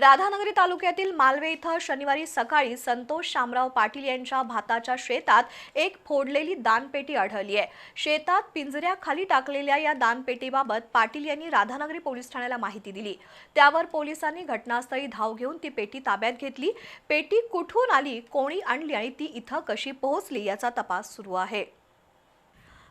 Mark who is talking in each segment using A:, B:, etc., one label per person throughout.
A: राधानगरी तालुक्यातील मालवे इथं शनिवारी सकाळी संतोष शामराव पाटील यांच्या भाताच्या शेतात एक फोडलेली दानपेटी आढळली आहे. शेतात पिंजऱ्याखाली टाकलेल्या या दानपेटीबाबत पाटील यांनी राधानगरी पोलीस ठाण्याला माहिती दिली. त्यावर पोलिसांनी घटनास्थळी धाव घेऊन ती पेटी ताब्यात घेतली. पेटी कुठून आली कोणी आणली आणि ती इथं कशी पोहोचली याचा तपास सुरू आहे.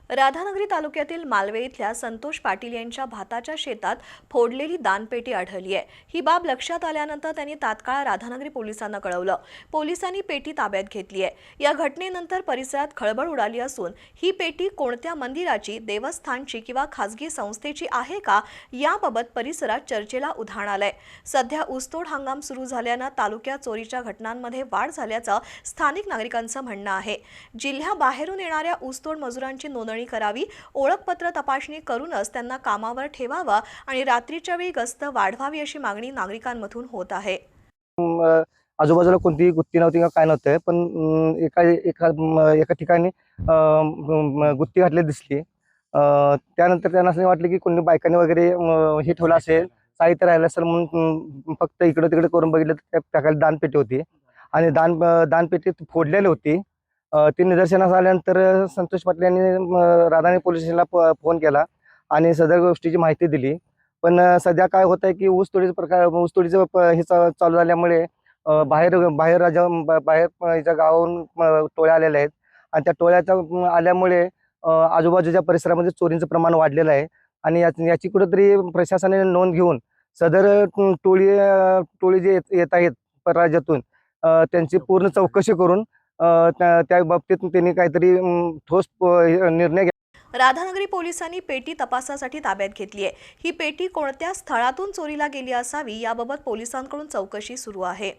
A: राधानगरी तालुक्यातील मालवे इथल्या संतोष पाटील यांच्या भाताच्या शेतात फोडलेली दानपेटी आढळली आहे. ही बाब लक्षात आल्यानंतर त्यांनी तात्काळ राधानगरी पोलिसांना कळवलं. पोलिसांनी पेटी ताब्यात घेतली आहे. या घटनेनंतर परिसरात खळबळ उडाली असून ही पेटी कोणत्या मंदिराची देवस्थानची किंवा खासगी संस्थेची आहे का याबाबत परिसरात चर्चेला उधाण आलंय. सध्या ऊसतोड हंगाम सुरू झाल्यानं तालुक्यात चोरीच्या घटनांमध्ये वाढ झाल्याचं स्थानिक नागरिकांचं म्हणणं आहे. जिल्ह्याबाहेरून येणाऱ्या ऊसतोड मजुरांची नोंदणी करावी. ओळखपत्र तपासणी करूनच त्यांना कामावर ठेवावं आणि रात्रीच्या वेळी गस्त वाढवावी अशी मागणी नागरिकांमधून होत आहे.
B: आजूबाजूला कोणतीही गुत्ती नव्हती किंवा काय नव्हतं पण एका एका एका ठिकाणी गुत्ती घातली दिसली. त्यानंतर त्यांना असं वाटलं की कोणी बायकांनी वगैरे हे ठेवलं असेल साहित्य राहिलं असेल म्हणून फक्त इकडं तिकडे करून बघितलं तर त्या- दानपेटी होती. आणि दान दानपेटी फोडलेली होती. ते निदर्शनास आल्यानंतर संतोष पाटील यांनी राधाने राधानी पोलीस स्टेशनला प- फोन केला आणि सदर गोष्टीची माहिती दिली. पण सध्या काय होत आहे की ऊस तोडीचं प्रकार ऊस तोडीचं प- हे चा- चालू झाल्यामुळे बाहेर बाहेर राज्या बाहेर अ, याच्या टोळ्या आलेल्या आहेत. आणि त्या टोळ्याच्या आल्यामुळे आजूबाजूच्या परिसरामध्ये चोरींचं प्रमाण वाढलेलं आहे. आणि याची याची कुठेतरी प्रशासनाने नोंद घेऊन सदर टोळी टोळी जे येत- येत आहेत परराज्यातून त्यांची पूर्ण चौकशी करून त्या बाबतीत त्यांनी काहीतरी ठोस निर्णय घ्या-
A: राधानगरी पोलिसांनी पेटी तपासासाठी ताब्यात घेतली आहे. ही पेटी कोणत्या स्थळातून चोरीला गेली असावी याबाबत पोलिसांकडून चौकशी सुरू आहे.